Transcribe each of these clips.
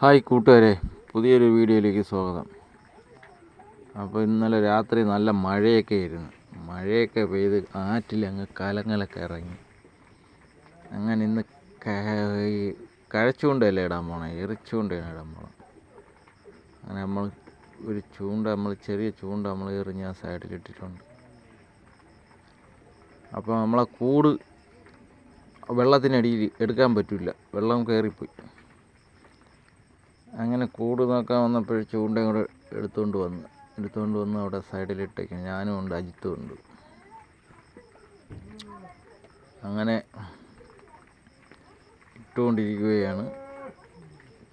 Hi കൂട്ടുകാരെ പുതിയൊരു വീഡിയോയിലേക്ക് സ്വാഗതം. അപ്പോൾ ഇന്നലെ രാത്രി നല്ല മഴയൊക്കെ ആയിരുന്നു. മഴയൊക്കെ പെയ്ത് ആറ്റിൽ അങ്ങ് കലങ്ങലൊക്കെ ഇറങ്ങി. അങ്ങനെ ഇന്ന് കഴച്ചുകൊണ്ടല്ലേ ഇടാൻ പോണേ? എറിച്ചുകൊണ്ടാണ് ഇടാൻ പോണം. അങ്ങനെ നമ്മൾ ഒരു ചൂണ്ട നമ്മൾ ചെറിയ ചൂണ്ട നമ്മൾ എറിഞ്ഞ് ആ സൈഡിലിട്ടിട്ടുണ്ട് അപ്പോൾ നമ്മളെ കൂട് വെള്ളത്തിനടിയിൽ എടുക്കാൻ പറ്റില്ല. വെള്ളം കയറിപ്പോയി. അങ്ങനെ കൂട് നോക്കാൻ വന്നപ്പോൾ ചൂണ്ട കൂടെ എടുത്തുകൊണ്ട് വന്ന്. എടുത്തുകൊണ്ട് വന്ന് അവിടെ സൈഡിലിട്ടേക്കാണ് ഞാനും ഉണ്ട് അജിത്തും ഉണ്ട്. അങ്ങനെ ഇട്ടുകൊണ്ടിരിക്കുകയാണ്.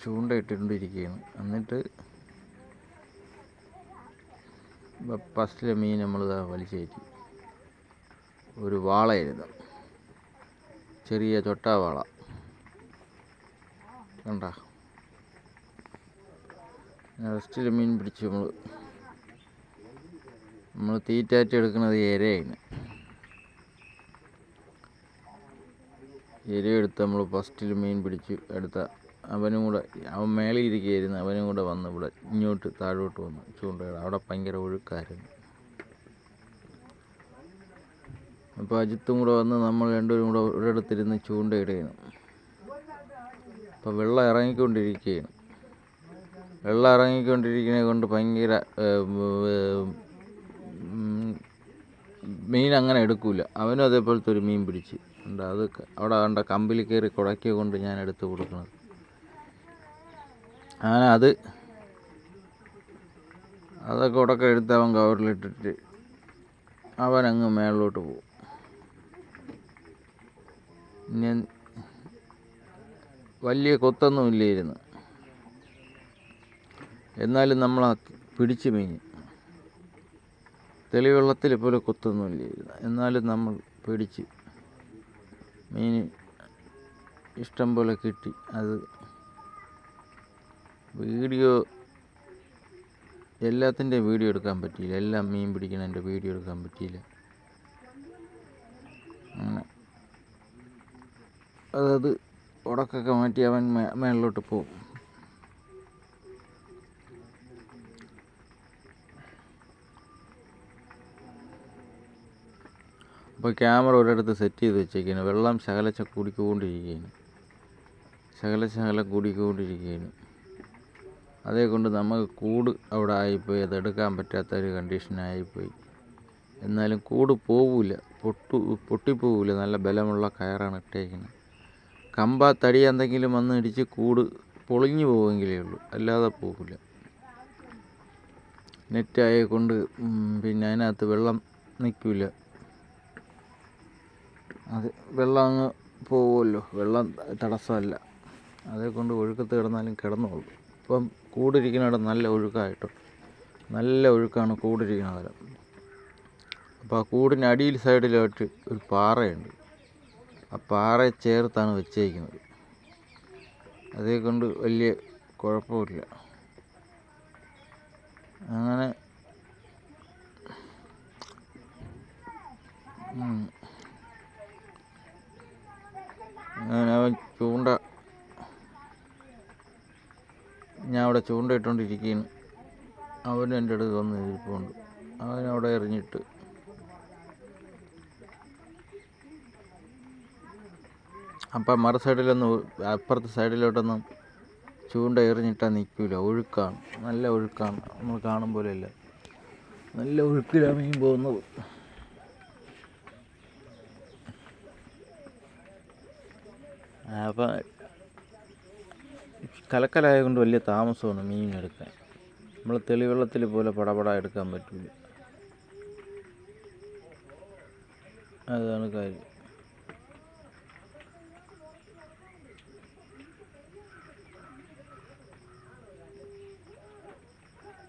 ചൂണ്ട ഇട്ടുകൊണ്ടിരിക്കുകയാണ്. എന്നിട്ട് ഫസ്റ്റിലെ മീൻ നമ്മൾ വലിച്ചേറ്റി. ഒരു വാളയായിരുന്നു ചെറിയ ചൊട്ടാ വാള. കണ്ട? ഫസ്റ്റിൽ മീൻ പിടിച്ച് നമ്മൾ നമ്മൾ തീറ്റാറ്റ് എടുക്കുന്നത് ഇരയാണ്. ഇര എടുത്ത് നമ്മൾ ഫസ്റ്റിൽ മീൻ പിടിച്ച് എടുത്ത അവനും കൂടെ അവൻ മേളിൽ ഇരിക്കുകയായിരുന്നു അവനും കൂടെ വന്ന് ഇവിടെ ഇങ്ങോട്ട് താഴോട്ട് വന്ന് ചൂണ്ടയുടെ. അവിടെ ഭയങ്കര ഒഴുക്കായിരുന്നു. അപ്പോൾ അജിത്തും കൂടെ വന്ന് നമ്മൾ രണ്ടുപേരും കൂടെ ഒരിടത്തിരുന്ന് ചൂണ്ടയിടുകയാണ്. അപ്പോൾ വെള്ളം ഇറങ്ങിക്കൊണ്ടിരിക്കുകയാണ്. വെള്ളം ഇറങ്ങിക്കൊണ്ടിരിക്കുന്നത് കൊണ്ട് ഭയങ്കര മീൻ അങ്ങനെ എടുക്കില്ല അവനും അതേപോലത്തെ ഒരു മീൻ പിടിച്ച്. ഉണ്ട് അത് അവിടെ കണ്ട കമ്പിൽ കയറി കുടക്കിയ കൊണ്ട് ഞാൻ എടുത്ത് കൊടുക്കുന്നത് അങ്ങനെ അത് അതൊക്കെ ഉടക്കം എടുത്ത് അവൻ കവറിലിട്ടിട്ട് അവൻ അങ്ങ് മേളിലോട്ട് പോകും. ഞാൻ വലിയ കൊത്തൊന്നും ഇല്ലായിരുന്നു. എന്നാലും നമ്മൾ പിടിച്ച് മീൻ തെളിവെള്ളത്തിൽ പോലെ കൊത്തൊന്നുമില്ല. എന്നാലും നമ്മൾ പിടിച്ച് മീൻ ഇഷ്ടം പോലെ കിട്ടി. അത് വീഡിയോ എല്ലാത്തിന്റെ വീഡിയോ എടുക്കാൻ പറ്റിയില്ല. എല്ലാം മീൻ പിടിക്കുന്നതിന്റെ വീഡിയോ എടുക്കാൻ പറ്റിയില്ല. അങ്ങനെ. അതത് ഉടക്കൊക്കെ മാറ്റി അവൻ മേളിലോട്ട് പോകും. അപ്പോൾ ക്യാമറ ഒരിടത്ത് സെറ്റ് ചെയ്ത് വെച്ചേക്കാണ് വെള്ളം ശകലച്ച കൂടിക്കൊണ്ടിരിക്കുകയാണ്. ശകല ശകല കൂടിക്കൊണ്ടിരിക്കുകയാണ്. അതേ കൊണ്ട് നമുക്ക് കൂട് അവിടെ ആയിപ്പോയി. അതെടുക്കാൻ പറ്റാത്ത ഒരു കണ്ടീഷനായിപ്പോയി എന്നാലും കൂട് പോവില്ല പൊട്ടു പൊട്ടിപ്പോവില്ല നല്ല ബലമുള്ള കയറാണ് ഇട്ടേക്കുന്നത്. കമ്പ തടി എന്തെങ്കിലും വന്ന് ഇടിച്ച് കൂട് പൊളിഞ്ഞു പോവെങ്കിലേ ഉള്ളൂ. അല്ലാതെ പോകില്ല നെറ്റായ കൊണ്ട് പിന്നെ അതിനകത്ത് വെള്ളം നിൽക്കില്ല അത് വെള്ളം അങ്ങ് പോവുമല്ലോ. വെള്ളം തടസ്സമല്ല. അതേ കൊണ്ട് ഒഴുക്കത്ത് കിടന്നാലും കിടന്നോളും. ഇപ്പം കൂടിരിക്കുന്നിടം നല്ല ഒഴുക്കായിട്ടോ. നല്ല ഒഴുക്കാണ് കൂടിരിക്കുന്നത് അപ്പോൾ ആ കൂടിന്റെ അടിയിൽ സൈഡിലായിട്ട് ഒരു പാറയുണ്ട്. ആ പാറയെ ചേർത്താണ് വെച്ചേക്കുന്നത്. അതേ കൊണ്ട് വലിയ കുഴപ്പമില്ല. അങ്ങനെ അവൻ ചൂണ്ട അവിടെ അവൻ എന്റെ അടുത്ത് വന്ന് ഇരിപ്പുണ്ട് അവനവിടെ എറിഞ്ഞിട്ട്. അപ്പം മറു സൈഡിലൊന്നും അപ്പുറത്തെ സൈഡിലോട്ടൊന്നും ചൂണ്ട എറിഞ്ഞിട്ടാൽ നിൽക്കില്ല ഒഴുക്കാണ്. നല്ല ഒഴുക്കാണ്. നമ്മൾ കാണും പോലെയല്ല. നല്ല ഒഴുക്കിലാണ് മീൻ പോകുന്നത്. അപ്പം കലക്കലായ കൊണ്ട് വലിയ താമസമാണ് മീൻ എടുക്കാൻ നമ്മൾ തെളിവെള്ളത്തിൽ പോലെ പടപട എടുക്കാൻ പറ്റില്ല അതാണ് കാര്യം.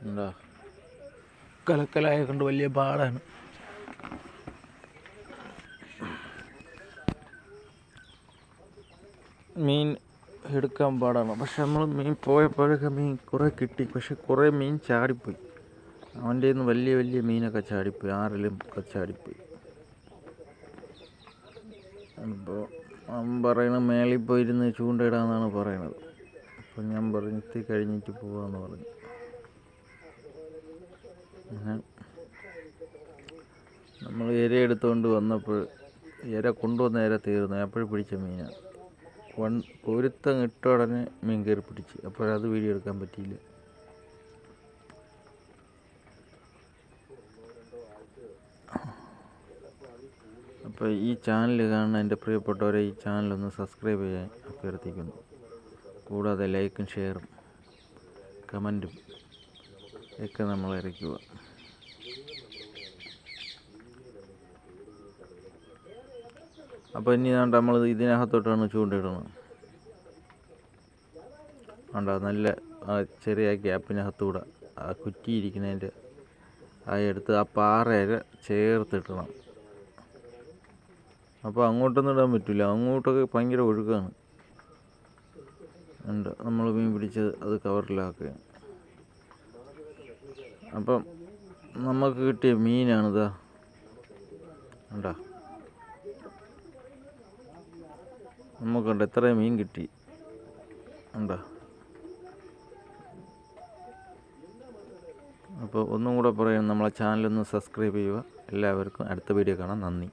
എന്താ? കലക്കലായ കൊണ്ട് വലിയ പാടാണ്. മീൻ എടുക്കാൻ പാടാണ്. പക്ഷെ നമ്മൾ മീൻ പോയപ്പോഴൊക്കെ മീൻ കുറേ കിട്ടി. പക്ഷെ കുറേ മീൻ ചാടിപ്പോയി. അവന്റെ നിന്ന് വലിയ വലിയ മീനൊക്കെ ചാടിപ്പോയി. ആറിലും ഒക്കെ ചാടിപ്പോയി. അപ്പോൾ അവൻ പറയണ മേളിൽ പോയിരുന്ന് ചൂണ്ടയിടാന്നാണ് പറയണത് അപ്പോൾ ഞാൻ പറഞ്ഞിട്ട് കഴിഞ്ഞിട്ട് പോവാന്ന് പറഞ്ഞു. നമ്മൾ ഇര എടുത്തുകൊണ്ട് വന്നപ്പോൾ ഇര കൊണ്ടുവന്ന ഇര തീർന്നു. അപ്പോഴും പിടിച്ച മീനാണ്. വൺ ഒരുത്തം ഇട്ട ഉടനെ മീൻ കയറി പിടിച്ച്. അപ്പോഴത് വീഡിയോ എടുക്കാൻ പറ്റിയില്ല. അപ്പോൾ ഈ ചാനൽ കാണുന്ന എന്റെ പ്രിയപ്പെട്ടവരെ ഈ ചാനലൊന്ന് സബ്സ്ക്രൈബ് ചെയ്യാൻ അഭ്യർത്ഥിക്കുന്നു. കൂടാതെ ലൈക്കും ഷെയറും കമന്റും ഒക്കെ നമ്മൾ ഇറക്കുക അപ്പോൾ ഇനി വേണ്ട നമ്മൾ ഇതിനകത്തോട്ടാണ് ചൂണ്ടിടുന്നത്. വേണ്ട നല്ല ചെറിയ ഗ്യാപ്പിനകത്തൂടെ ആ കുറ്റിയിരിക്കുന്നതിന്റെ ആ എടുത്ത് ആ പാറയൊക്കെ ചേർത്തിട്ടണം അപ്പോൾ അങ്ങോട്ടൊന്നും ഇടാൻ പറ്റില്ല അങ്ങോട്ടൊക്കെ ഭയങ്കര ഒഴുക്കാണ്. ഉണ്ട് നമ്മൾ മീൻ പിടിച്ചത് അത് കവറിലാക്കുക. അപ്പം നമുക്ക് കിട്ടിയ മീനാണിതാ. ഉണ്ടോ നമുക്കുണ്ട് ഇത്രയും മീൻ കിട്ടി. ഉണ്ടോ? അപ്പോൾ ഒന്നും കൂടെ പറയാം നമ്മളെ ചാനലൊന്ന് സബ്സ്ക്രൈബ് ചെയ്യുക. എല്ലാവർക്കും അടുത്ത വീഡിയോ കാണാം. നന്ദി.